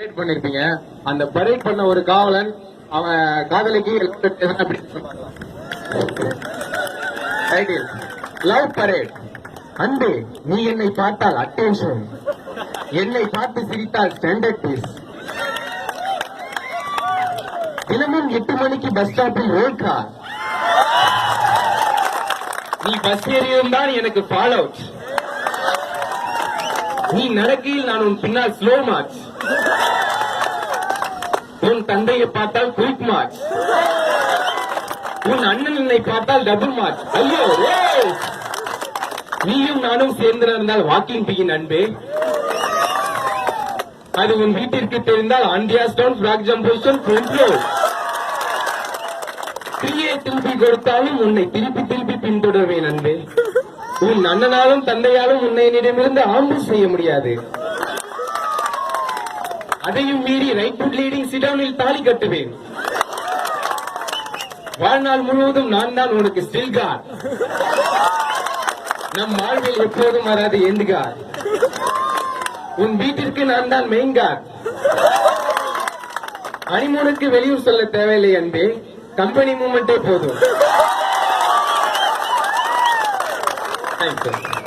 Parade பண்ணிருப்பீங்க அந்த parade பண்ண ஒரு காவலன் அவன் காதலிக்கு லவ் பரேட் அன்பு நீ என்னை பார்த்தால் அட்டென்ஷன் என்னை பார்த்து சிரித்தால் ஸ்டாண்டர்ட் பீஸ் தினமும் எட்டு மணிக்கு பஸ் ஸ்டாப்பில் ரோட் நீ பஸ் ஏறியிருந்தால் எனக்கு ஃபாலோ நீ நடக்கையில் நான் உன் பின்னால் ஸ்லோ மார்ச் உன் தந்தையை பார்த்தால் குயிக் மார்க் உன் அண்ணன் பார்த்தால் டபுள் மார்க் ஐயோ நீயும் நானும் சேர்ந்து நடந்தால் வாக்கிங் பிகின் அன்பே அது உன் வீட்டிற்கு தெரிந்தால் ஆண்டியா ஸ்டோன் பிளாக் ஜம்பூஷன் ஃப்ரண்ட் த்ரீயே திருப்பி கொடுத்தாலும் உன்னை திருப்பி திருப்பி பின்தொடர்வேன் அன்பே உன் அண்ணனாலும் தந்தையாலும் உன்னை என்னிடமிருந்து ஆம்பு செய்ய முடியாது. அதையும் மீறி ரைட் ஃபுட் லீடிங் சிடோனில் தாலி கட்டுவேன். வாழ்நாள் முழுவதும் நான் தான் உனக்கு ஸ்டில் கார் நம் வாழ்வில் எப்போதும் வராது எண்டு கார் உன் வீட்டிற்கு நான் தான் மெயின் கார் அனிமூனுக்கு வெளியூர் சொல்ல தேவையில்லை அன்பே கம்பெனி மூமெண்டே போதும். தேங்க்ஸ்